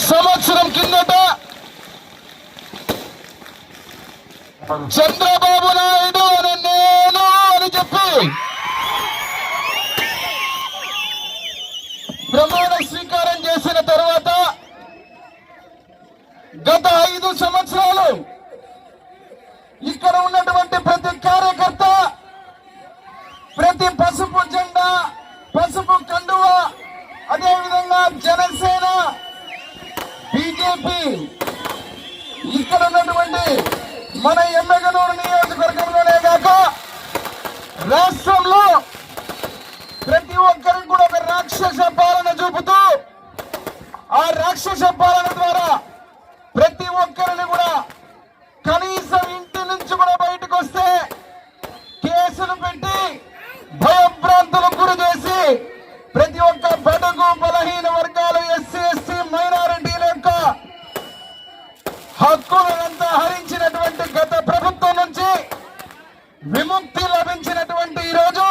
సంవత్సరం కిందట చంద్రబాబు నాయుడు అని నేను అని చెప్పి ప్రమాణ స్వీకారం చేసిన తర్వాత గత ఐదు సంవత్సరాలు ఇక్కడ ఉన్నటువంటి ప్రతి ఇక్కడ ఉన్నటువంటి మన ఎమ్మెగనూరు నియోజకవర్గంలోనే కాక రాష్ట్రంలో ప్రతి ఒక్కరికి కూడా ఒక రాక్షస పాలన చూపుతూ ఆ రాక్షస పాలన ద్వారా ప్రతి ఒక్కరిని కూడా కనీసం ఇంటి నుంచి కూడా బయటకు వస్తే కేసులు పెట్టి భయభ్రాంతులకు గురి చేసి ప్రతి ఒక్క బడుగు బలహీన వర్గం హక్కులంతా హరించినటువంటి గత ప్రభుత్వం నుంచి విముక్తి లభించినటువంటి ఈ రోజు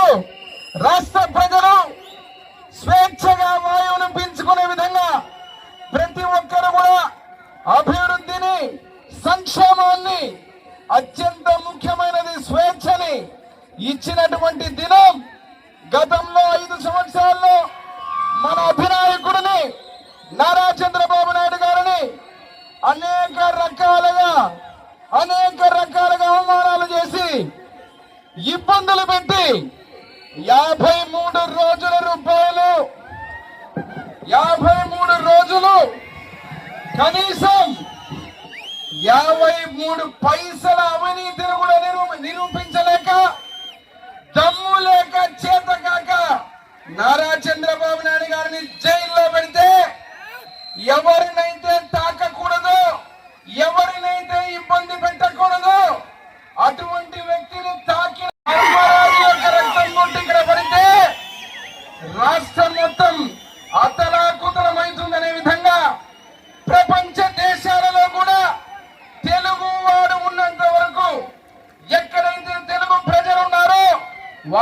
రాష్ట్ర ప్రజలు స్వేచ్ఛగా వాయువును పెంచుకునే విధంగా ప్రతి ఒక్కరు కూడా అభివృద్ధిని సంక్షేమాన్ని అత్యంత ముఖ్యమైనది స్వేచ్ఛని ఇచ్చినటువంటి దినం గతంలో ఐదు సంవత్సరాల్లో మన అభినాయకుడిని నారా చంద్రబాబు నాయుడు గారిని అనేక రకాలుగా అనేక రకాలుగా అవమానాలు చేసి ఇబ్బందులు పెట్టి యాభై మూడు రోజుల రూపాయలు యాభై మూడు రోజులు కనీసం యాభై మూడు పైసల అవినీతి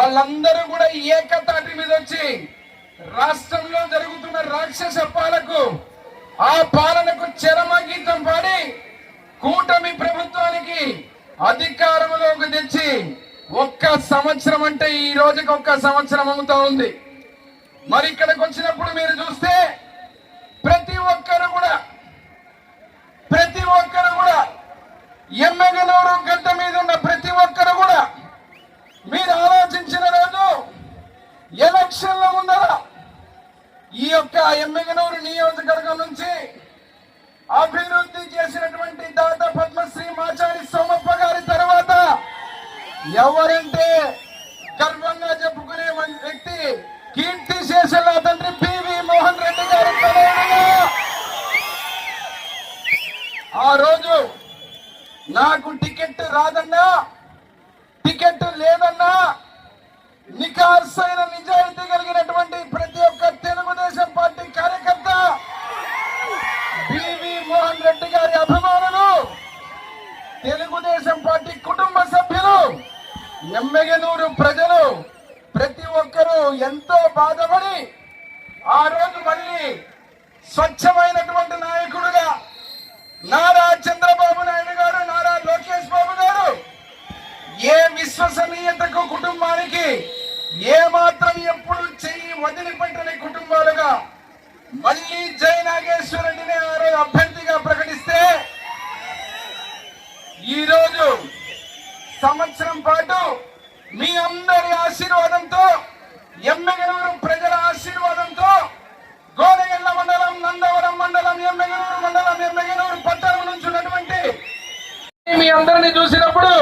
వాళ్ళందరూ కూడా ఏకతాటి మీద వచ్చి రాష్ట్రంలో జరుగుతున్న రాక్షస పాలకు ఆ పాలనకు చరమగీతం పాడి కూటమి ప్రభుత్వానికి అధికారంలోకి తెచ్చి ఒక్క సంవత్సరం అంటే ఈ రోజుకి ఒక్క సంవత్సరం అవుతా ఉంది. మరి ఇక్కడికి వచ్చినప్పుడు మీరు చూస్తే ప్రతి ఒక్కరు కూడా ప్రతి ఒక్కరు కూడా ఎమ్మెగనూరు గడ్డ మీద ఉన్న ప్రతి ఒక్కరు కూడా మీరు ఆలోచించిన రోజు ఎలక్షన్ల ముందర ఈ యొక్క ఎమ్మెగనూరు నియోజకవర్గం నుంచి అభివృద్ధి చేసినటువంటి దాత పద్మశ్రీ మాచారి సోమప్ప గారి తర్వాత ఎవరంటే గర్వంగా చెప్పుకునే వ్యక్తి కీర్తి శేషల తండ్రి పివి మోహన్ రెడ్డి గారి ఆ రోజు నాకు టికెట్ రాదన్నా టికెట్ లేదన్నా నికార్సైన నిజాయితీ కలిగినటువంటి రెడ్డి గారి అభిమానులు తెలుగుదేశం పార్టీ కుటుంబ సభ్యులు ఎమ్మెగనూరు ప్రజలు ప్రతి ఒక్కరూ ఎంతో బాధపడి ఆ రోజు మళ్ళీ స్వచ్ఛమైనటువంటి నాయకుడుగా నారా చంద్రబాబు నాయుడు గారు నారా లోకేష్ బాబు గారు ఏ విశ్వసనీయతకు కుటుంబానికి ఏ మాత్రం ఎప్పుడు చెయ్యి వదిలిపెట్టని కుటుంబాలుగా మళ్ళీ జయ నాగేశ్వర రెడ్డిని ఆ రోజు అభ్యర్థిగా ప్రకటిస్తే ఈరోజు సంవత్సరం పాటు మీ అందరి ఆశీర్వాదంతో ఎమ్మెగనూరు ప్రజల ఆశీర్వాదంతో గోనెగల్ల మండలం నందవరం మండలం ఎమ్మెగనూరు మండలం ఎమ్మెగనూరు పట్టణం నుంచి ఉన్నటువంటి మీ అందరిని చూసినప్పుడు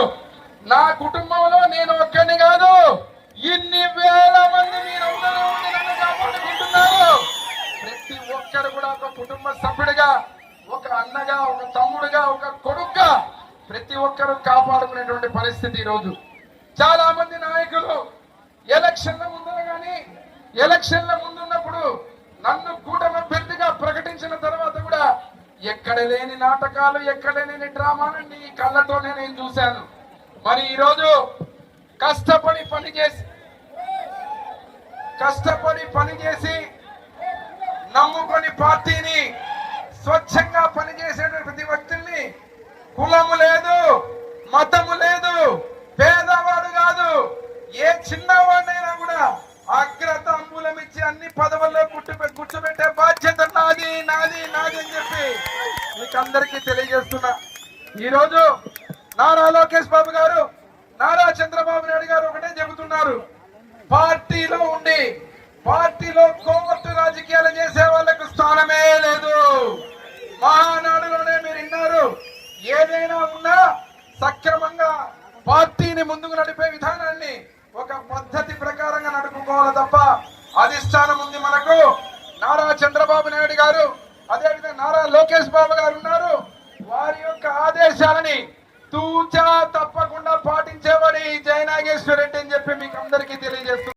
నా కుటుంబంలో నేను ఒక్కడిని కాదు ఇన్ని వేల మంది మీరందరూ నన్ను కాపాడుకుంటున్నారు. ప్రతి ఒక్కరు కూడా ఒక కుటుంబ సభ్యుడిగా ఒక అన్నగా ఒక తమ్ముడుగా ఒక కొడుకుగా ప్రతి ఒక్కరూ కాపాడుకునేటువంటి పరిస్థితి ఈరోజు. చాలా మంది నాయకులు ఎలక్షన్ల ముందర గాని ఎలక్షన్ల ముందున్నప్పుడు నన్ను కూటమి అభ్యర్థిగా ప్రకటించిన తర్వాత కూడా ఎక్కడ లేని నాటకాలు ఎక్కడ లేని డ్రామాలని ఈ కళ్ళతోనే నేను చూశాను. మరి ఈరోజు కష్టపడి పనిచేసి కష్టపడి పనిచేసి నమ్ముకొని పార్టీ అందరికీ తెలియజేస్తున్నా. ఈరోజు నారా లోకేష్ బాబు గారు నారా చంద్రబాబు నాయుడు గారు ఒకటే చెబుతున్నారు. పార్టీలో ఉండి పార్టీలో కోర్టు రాజకీయాలు చేసే వాళ్ళకు స్థానమే లేదు. మహానాడులోనే మీరు విన్నారు. ఏదైనా ఉన్నా సక్రమంగా పార్టీని ముందుకు నడిపే విధానాన్ని ఒక పద్ధతి ప్రకారంగా నడుపుకోవాలి తప్ప అధిష్టానం ఉంది మనకు నారా చంద్రబాబు నాయుడు గారు అదేవిధంగా నారా లోకేష్ బాబు గారు ఉన్నారు వారి యొక్క ఆదేశాలని తూచా తప్పకుండా పాటించేవాడు ఈ జయనాగేశ్వర రెడ్డి అని చెప్పి మీకు అందరికీ తెలియజేస్తున్నారు